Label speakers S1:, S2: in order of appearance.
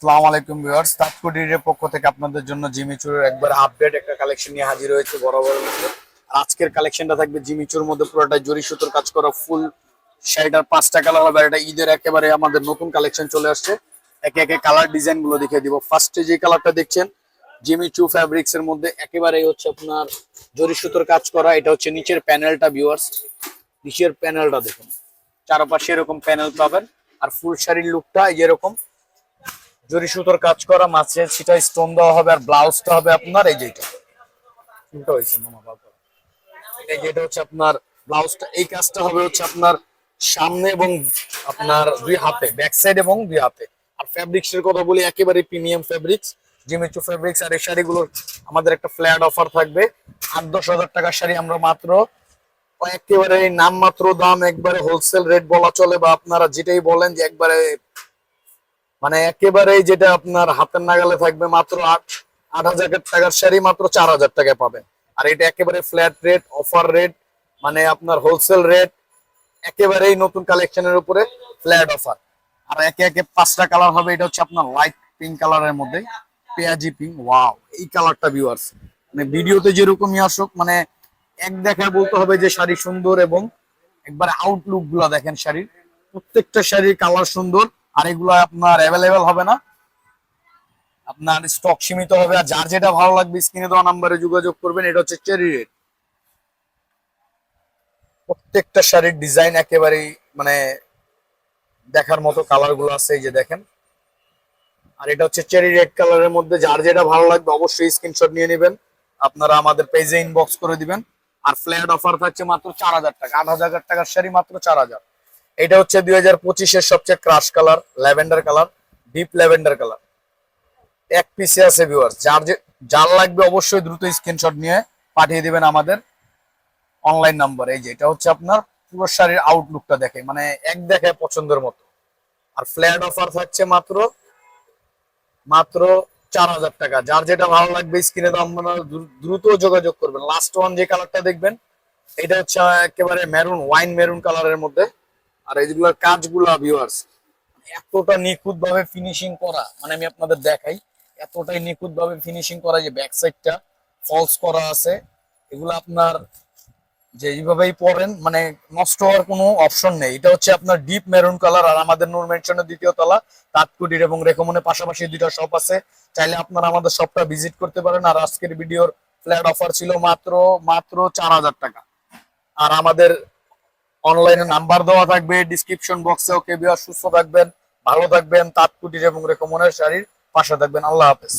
S1: আসসালামু আলাইকুম ভিউয়ার্স। তাৎকুটির পক্ষ থেকে আপনাদের জন্য জিমিচুরের একবার আপডেট একটা কালেকশন নিয়ে হাজির হয়েছে আর আজকের কালেকশনটা থাকবে জিমিচুর মধ্যে পুরোটা জরি সুতোর কাজ করা ফুল শাড়িটার পাঁচটা কালার হবে। এটা ঈদের একেবারে আমাদের নতুন কালেকশন চলে আসছে। একে একে কালার ডিজাইনগুলো দেখিয়ে দিব। ফার্স্টে যে কালারটা দেখছেন জিমিচু ফ্যাব্রিক্স এর মধ্যে একেবারে হচ্ছে আপনার জরি সুতোর কাজ করা। এটা হচ্ছে নিচের প্যানেলটা ভিউয়ার্স নিচের প্যানেলটা দেখুন। চারপাশে এরকম প্যানেল পাবেন। আর ফুল শাড়ির লুকটা এরকম। জরি সুতোর কাজ করা মাছে সেটা স্টোন দেওয়া হবে আর ব্লাউজটা হবে আপনার এই যেটা। হচ্ছে আপনার ব্লাউজটা এই কাজটা হবে হচ্ছে আপনার সামনে এবং আপনার দুই হাতে ব্যাক সাইড এবং হাতে। আর কথা বলি একেবারে প্রিমিয়াম ফ্যাব্রিক্স আর এই শাড়িগুলোর আমাদের একটা ফ্ল্যাট অফার থাকবে। আট দশ হাজার টাকার শাড়ি আমরা মাত্র একেবারে নাম মাত্র দাম, একবারে হোলসেল রেট বলা চলে বা আপনারা যেটাই বলেন যে একবারে মানে একেবারেই যেটা আপনার হাতের নাগালে থাকবে মাত্র আট আট হাজার টাকার শাড়ি মাত্র চার হাজার টাকায় পাবেন। আর এটা একেবারে ফ্ল্যাট রেট অফার রেট মানে আপনার হোলসেল রেট একেবারেই নতুন কালেকশনের উপরে ফ্ল্যাট অফার আর একে একে পাঁচটা কালার হবে, এটা হচ্ছে আপনার লাইট পিঙ্ক কালারের মধ্যে, পেঁয়াজি পিঙ্ক ওয়াও এই কালারটা ভিউয়ার্স মানে ভিডিওতে যেরকমই আসুক মানে এক দেখায় বলতে হবে যে শাড়ি সুন্দর এবং একবার আউটলুকগুলা দেখেন শাড়ির। প্রত্যেকটা শাড়ির কালার সুন্দর আর এগুলো আপনার অ্যাভেলেবেল হবে না। আপনার স্টক সীমিত হবে আর যার যেটা ভালো লাগবে স্ক্রিনে দেওয়া নাম্বারে যোগাযোগ করবেন, এটা হচ্ছে চেরি রেড প্রত্যেকটা শাড়ির ডিজাইন একেবারেই মানে দেখার মতো কালারগুলো আছে, এই যে দেখেন। আর এটা হচ্ছে চেরি রেড কালারের মধ্যে যার যেটা ভালো লাগবে অবশ্যই স্ক্রিনশট নিয়ে নেবেন। আপনারা আমাদের পেজে ইনবক্স করে দিবেন। আর ফ্ল্যাট অফার থাকছে মাত্র চার হাজার টাকা। আট হাজার টাকার শাড়ি মাত্র চার হাজার। এটা হচ্ছে দুই হাজার পঁচিশের সবচেয়ে crush colour lavender colour deep lavender colour এক পিসে আছে ভিউয়ার্স যার যে যার লাগবে অবশ্যই দ্রুত স্ক্রিনশট নিয়ে পাঠিয়ে দিবেন আমাদের অনলাইন নাম্বার এই যে, এটা হচ্ছে আপনার পুরো শাড়ির আউটলুকটা দেখে মানে এক দেখে পছন্দের মতো। আর ফ্ল্যাট অফার থাকছে মাত্র মাত্র চার হাজার টাকা। যার যেটা ভালো লাগবে স্ক্রিনে তো আপনারা দ্রুত যোগাযোগ করবেন। লাস্ট ওয়ান যে কালারটা দেখবেন, এটা হচ্ছে একেবারে মেরুন ওয়াইন মেরুন কালারের মধ্যে। আর এইগুলোর কাজগুলা ভিউয়ার্স এতটা নিখুঁত ভাবে ফিনিশিং করা মানে আমি আপনাদের দেখাই, এতটাই নিখুঁত ভাবে ফিনিশিং করা যে ব্যাক সাইডটা ফলস করা আছে, এগুলো আপনার যে এইভাবেই পরেন মানে নষ্ট হওয়ার কোনো অপশন নেই। এটা হচ্ছে আপনার ডিপ মেরুন কালার আর আমাদের নূর মেনশনের দ্বিতীয় তলা তাৎকুটির এবং রেকমনের পাশাপাশি দুইটা শপ আছে। চাইলে আপনারা আমাদের শপটা ভিজিট করতে পারেন, আর আজকের ভিডিওর ফ্ল্যাট অফার ছিল মাত্র মাত্র চার হাজার টাকা। আর আমাদের অনলাইনে নাম্বার দেওয়া থাকবে ডিসক্রিপশন বক্সে ওকে বিয়ার সুস্থ থাকবেন, ভালো থাকবেন তাৎকুটির এবং রেকমনের শাড়ির পাশে থাকবেন। আল্লাহ হাফেজ।